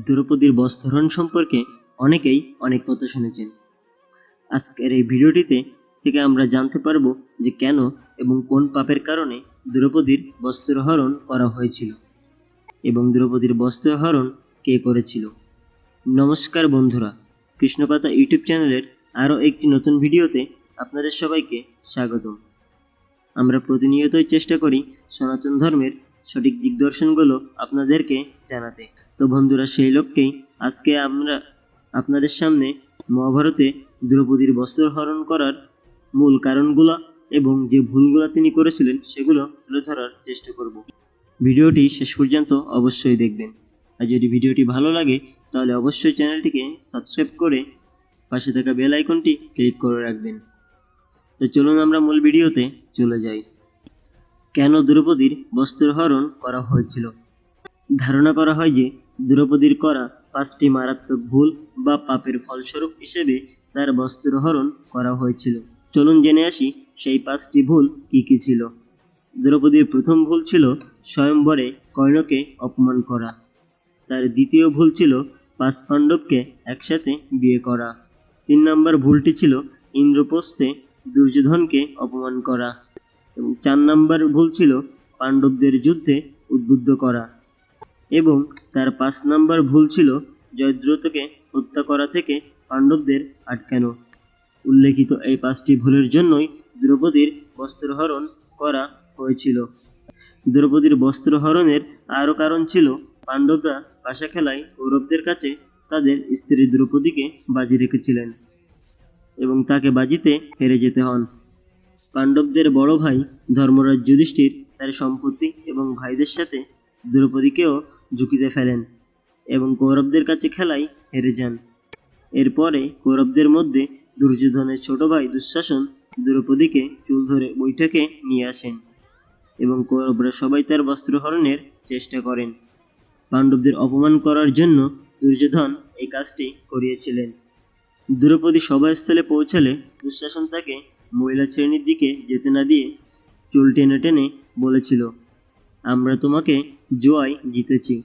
দ্রৌপদীর বস্ত্রহরণ সম্পর্কে অনেকেই অনেক কথা শুনেছেন। আজকের এই ভিডিওটিতে থেকে আমরা জানতে পারব যে কেন এবং কোন পাপের কারণে দ্রৌপদীর বস্ত্রহরণ করা হয়েছিল এবং দ্রৌপদীর বস্ত্রহরণ কে করেছিল। নমস্কার বন্ধুরা, কৃষ্ণপাতা ইউটিউব চ্যানেলের আরও একটি নতুন ভিডিওতে আপনাদের সবাইকে স্বাগতম। আমরা প্রতিনিয়তই চেষ্টা করি সনাতন ধর্মের সঠিক দিগদর্শনগুলো আপনাদেরকে জানাতে। তো বন্ধুরা, সেই লোককেই আজকে আমরা আপনাদের সামনে মহাভারতে দ্রৌপদীর বস্ত্রহরণ করার মূল কারণগুলো এবং যে ভুলগুলো তিনি করেছিলেন, সেগুলো তুলে ধরার চেষ্টা করব। ভিডিওটি শেষ পর্যন্ত অবশ্যই দেখবেন। আর যদি ভিডিওটি ভালো লাগে, তাহলে অবশ্যই চ্যানেলটিকে সাবস্ক্রাইব করে পাশে থাকা বেল আইকনটি ক্লিক করে রাখবেন। তো চলুন আমরা মূল ভিডিওতে চলে যাই। কেন দ্রৌপদীর বস্ত্রহরণ করা হয়েছিল? ধারণা করা হয় যে দ্রৌপদীর করা পাঁচটি মারাত্মক ভুল বা পাপের ফলস্বরূপ হিসেবে তার বস্ত্রহরণ করা হয়েছিল। চলুন জেনে আসি সেই পাঁচটি ভুল কী কী ছিল। দ্রৌপদীর প্রথম ভুল ছিল স্বয়ংবরে কর্ণকে অপমান করা। তার দ্বিতীয় ভুল ছিল পাঁচ পাণ্ডবকে একসাথে বিয়ে করা। তিন নম্বর ভুলটি ছিল ইন্দ্রপ্রস্থে দুর্যোধনকে অপমান করা। এবং চার নম্বর ভুল ছিল পাণ্ডবদের যুদ্ধে উদ্বুদ্ধ করা। এবং তার পাঁচ নম্বর ভুল ছিল জয়দ্রথকে হত্যা করা থেকে পাণ্ডবদের আটকানো। উল্লেখিত এই পাঁচটি ভুলের জন্যই দ্রৌপদীর বস্ত্রহরণ করা হয়েছিল। দ্রৌপদীর বস্ত্রহরণের আরও কারণ ছিল, পাণ্ডবরা পাশা খেলায় কৌরবদের কাছে তাদের স্ত্রী দ্রৌপদীকে বাজি রেখেছিলেন এবং তাকে বাজিতে হেরে যেতে হন। পাণ্ডবদের বড় ভাই ধর্মরাজ যুধিষ্ঠির তার সম্পত্তি এবং ভাইদের সাথে দ্রৌপদীকেও ঝুঁকিতে ফেলেন এবং কৌরবদের কাছে খেলায় হেরে যান। এরপরে কৌরবদের মধ্যে দুর্যোধনের ছোট ভাই দুঃশাসন দ্রৌপদীকে চুল ধরে বৈঠকে নিয়ে আসেন এবং কৌরবরা সবাই তার বস্ত্রহরণের চেষ্টা করেন। পাণ্ডবদের অপমান করার জন্য দুর্যোধন এই কাজটি করিয়েছিলেন। দ্রৌপদী সভাস্থলে পৌঁছালে দুঃশাসন তাকে মহিলা শ্রেণির দিকে যেতে না দিয়ে চুল টেনে টেনে বলেছিল, আমরা তোমাকে জোয়াই জিতেছি।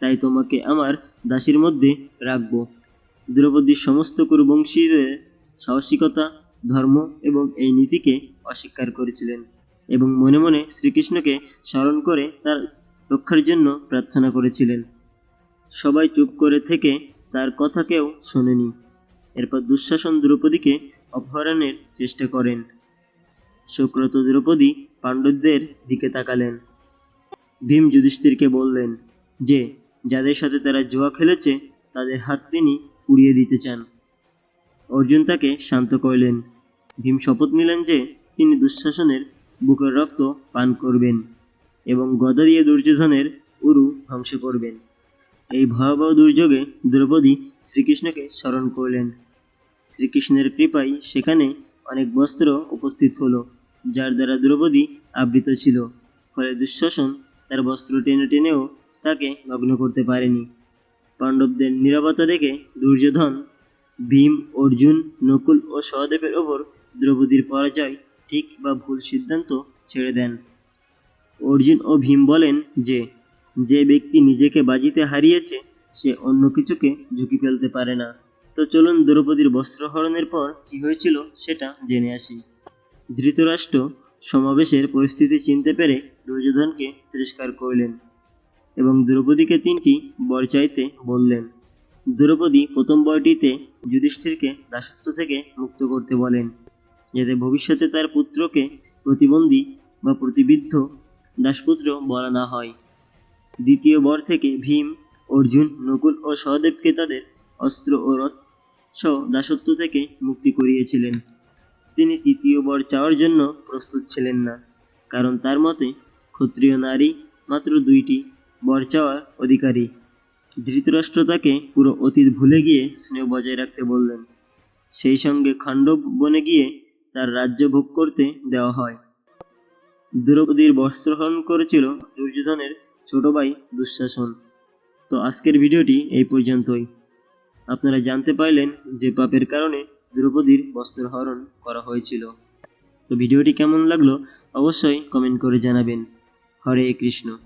তাই তোমাকে আমার দাসীর মধ্যে রাখব। দ্রৌপদীর সমস্ত কুরুবংশীদের সাহসিকতা, ধর্ম এবং এই নীতিকে অস্বীকার করেছিলেন এবং মনে মনে শ্রীকৃষ্ণকে স্মরণ করে তার রক্ষার জন্য প্রার্থনা করেছিলেন। সবাই চুপ করে থেকে তার কথা কেউ শোনেনি। এরপর দুঃশাসন দ্রৌপদীকে অপহরণের চেষ্টা করেন। সুক্রত দ্রৌপদী পাণ্ডবদের দিকে তাকালেন। ভীম যুধিষ্ঠিরকে বললেন, যে যাদের সাথে তারা জুয়া খেলেছে, তাদের হাত তিনি উড়িয়ে দিতে চান। অর্জুন তাকে শান্ত করলেন। ভীম শপথ নিলেন যে, তিনি দুঃশাসনের বুকের রক্ত পান করবেন এবং গদা দিয়ে দুর্যোধনের উরু ধ্বংস করবেন। এই ভয়াবহ দুর্যোগে দ্রৌপদী শ্রীকৃষ্ণকে স্মরণ করলেন। শ্রীকৃষ্ণের কৃপায় সেখানে অনেক বস্ত্র উপস্থিত হলো, যার দ্বারা দ্রৌপদী আবৃত ছিল। ফলে দুঃশাসন তার বস্ত্র টেনে টেনেও তাকে নগ্ন করতে পারেনি। পাণ্ডবদের নিরাপত্তা দেখে দুর্যোধন, ভীম, অর্জুন, নকুল ও সহদেবের ওপর দ্রৌপদীর পরাজয় ঠিক বা ভুল সিদ্ধান্ত ছেড়ে দেন। অর্জুন ও ভীম বলেন যে যে ব্যক্তি নিজেকে বাজিতে হারিয়েছে, সে অন্য কিছুকে ঝুঁকি ফেলতে পারে না। তো চলুন দ্রৌপদীর বস্ত্রহরণের পর কি হয়েছিল সেটা জেনে আসি। ধৃতরাষ্ট্র সমাবেশের পরিস্থিতি চিনতে পেরে দুর্যোধনকে তিরস্কার করলেন। এবং দ্রৌপদীকে তিনটি বর চাইতে বললেন। দ্রৌপদী প্রথম বরটিতে যুধিষ্ঠিরকে দাসত্ব থেকে মুক্ত করতে বলেন, যাতে ভবিষ্যতে তার পুত্রকে প্রতিবন্ধী বা প্রতিবিদ্ধ দাসপুত্র বলা না হয়। দ্বিতীয় বর থেকে ভীম, অর্জুন, নকুল ও সহদেবকে তাদের অস্ত্র ও রথ সহ দাসত্ব থেকে মুক্তি করিয়েছিলেন। তিনি তৃতীয় বর চাওয়ার জন্য প্রস্তুত ছিলেন না, কারণ তার মতে ক্ষত্রিয় নারী মাত্র দুইটি বর চাওয়ার অধিকারী। ধৃতরাষ্ট্র তাকে পুরো অতীত ভুলে গিয়ে স্নেহ বজায় রাখতে বললেন। সেই সঙ্গে খাণ্ডব বনে গিয়ে তার রাজ্য ভোগ করতে দেওয়া হয়। দ্রৌপদীর বস্ত্রহরণ করেছিল দুর্যোধনের ছোট ভাই দুঃশাসন। তো আজকের ভিডিওটি এই পর্যন্তই। আপনারা জানতে পারলেন যে পাপের কারণে দ্রৌপদীর বস্ত্রহরণ করা হয়েছিল। তো ভিডিওটি কেমন লাগল অবশ্যই কমেন্ট করে জানাবেন। হরে কৃষ্ণ।